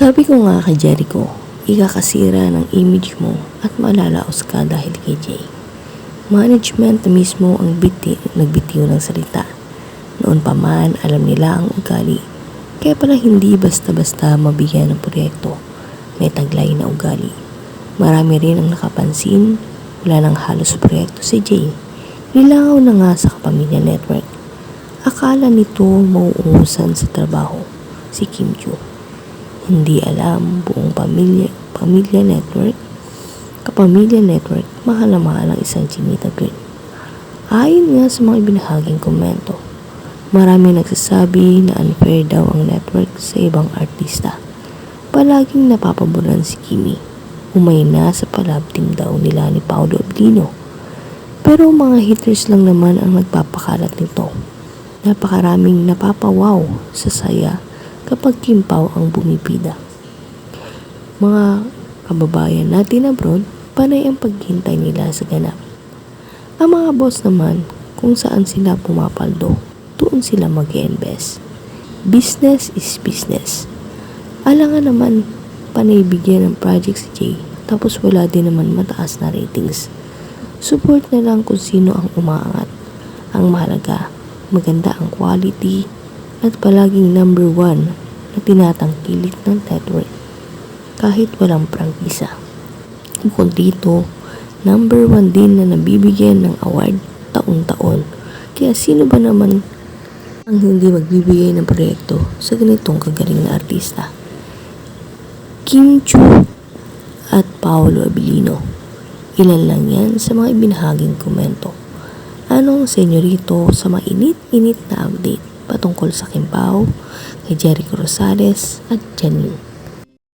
Sabi ko nga kay Jericho, ikakasira ng image mo at malalaos ka dahil kay Jay. Management na mismo ang biti, nagbitiw ng salita. Noon pa man, alam nila ang ugali. Kaya pala hindi basta-basta mabigyan ng proyekto. May taglay na ugali. Marami rin ang nakapansin, wala nang halos proyekto si Jay. Nilangaw na nga sa Kapamilya Network. Akala nito mauungusan sa trabaho si Kim Joo. Hindi alam buong pamilya, pamilya network, kapamilya network, mahal na mahal ang isang Chinita girl. Ayon nga sa mga ibinahaging komento, marami nagsasabi na unfair daw ang network sa ibang artista. Palaging napapaboran si Kimi. Umay na sa palab team daw nila ni Paolo Ablino. Pero mga haters lang naman ang nagpapakalat nito. Napakaraming napapawaw sa saya kapag Kim Pao ang bumipida. Mga kababayan natin abroad, panay ang paghintay nila sa ganap. Ang mga boss naman, kung saan sila pumapaldo, doon sila mag invest Business is business. Alangan naman, panay ng project si Jay, tapos wala din naman mataas na ratings. Support na lang kung sino ang umaangat. Ang mahalaga, maganda ang quality at palaging number one na tinatangkilik ng network kahit walang prangkisa. Bukod dito, number one din na nabibigyan ng award taon-taon. Kaya sino ba naman ang hindi magbibigay ng proyekto sa ganitong kagaling na artista? Kim Chu at Paolo Abilino. Ilan lang yan sa mga ibinahaging komento. Anong senyorito sa mainit-init na update patungkol sa Kimbao, kay Jericho Rosales at Janine?